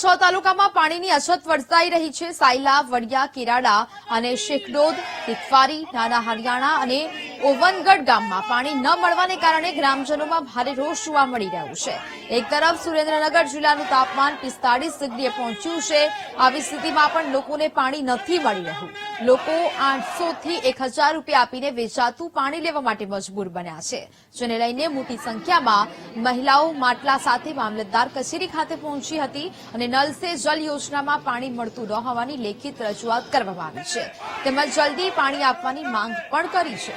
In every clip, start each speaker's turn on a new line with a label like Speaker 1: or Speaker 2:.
Speaker 1: છ તાલુકામાં પાણીની અછત વર્તાઈ રહી છે. સાયલા, વડિયા, કેરાડા અને શેખડોદ તિકફારી નાના હરિયાણા અને ઓવનગઢ ગામમાં પાણી ન મળવાને કારણે ગ્રામજનોમાં ભારે રોષ જોવા મળી રહ્યો છે. એક તરફ સુરેન્દ્રનગર જિલ્લાનું તાપમાન પિસ્તાળીસ ડિગ્રીએ પહોંચ્યું છે. આવી સ્થિતિમાં પણ લોકોને પાણી નથી મળી રહ્યું. લોકો આઠસો થી એક હજાર રૂપિયા આપીને વેચાતું પાણી લેવા માટે મજબૂર બન્યા છે, જેને લઈને મોટી સંખ્યામાં મહિલાઓ માટલા સાથે મામલતદાર કચેરી ખાતે પહોંચી હતી અને નલ સે જલ યોજનામાં પાણી મળતું ન હોવાની લેખિત રજૂઆત કરવામાં આવી છે. તેમજ જલ્દી પાણી આપવાની માંગ પણ કરી છે.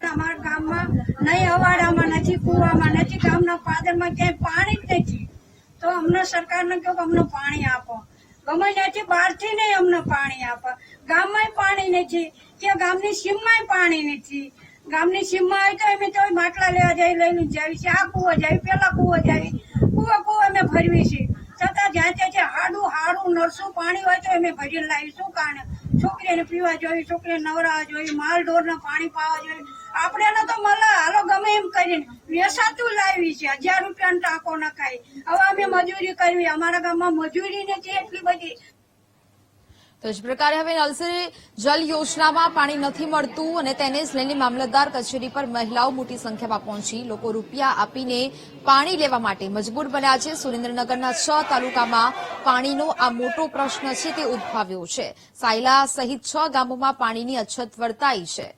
Speaker 2: અમારા ગામમાં નહીં, અવાડામાં નથી, કુવામાં નથી, ગામના પાદરમાં ક્યાંય પાણી જ નથી. તો અમને સરકારને કહ્યું કે અમને પાણી આપો. ગમે ત્યાંથી બહારથી નહીં અમને પાણી આપે. ગામમાં પાણી નથી. કે ગામની સીમમાં પાણી નથી. ગામની સીમમાં હોય તો અમે તો માટલા લેવા જઈ લઈને જાવી છે. આ કુવા જાવી પેલા કુવો જાવી કુવો કુવો અમે ભરવી છે. છતાં જ્યાં ત્યાં હાડું હાડું નરસું પાણી હોય તો અમે ભરીને લાવીશું કારણ છોકરીને પીવા જોઈએ છોકરીને નવરાવા જોઈએ, માલ ઢોરને પાણી પાવા જોઈએ. આપણે તો મળે હાલો ગમે એમ કરીને. વેસાતું લાવી છે, હજાર રૂપિયાનો ટાંકો નખાય હવે અમે મજૂરી કરવી, અમારા ગામમાં મજૂરી ને એટલી બધી
Speaker 1: તો જ પ્રકારે હવે નલસરી જલ યોજનામાં પાણી નથી મળતું અને તેને જ લઈને મામલતદાર કચેરી પર મહિલાઓ મોટી સંખ્યામાં પહોંચી. લોકો રૂપિયા આપીને પાણી લેવા માટે મજબૂર બન્યા છે. સુરેન્દ્રનગરના છ તાલુકામાં પાણીનો આ મોટો પ્રશ્ન છે તે ઉદ્ભવ્યો છે. સાયલા સહિત છ ગામોમાં પાણીની અછત વર્તાઈ છે.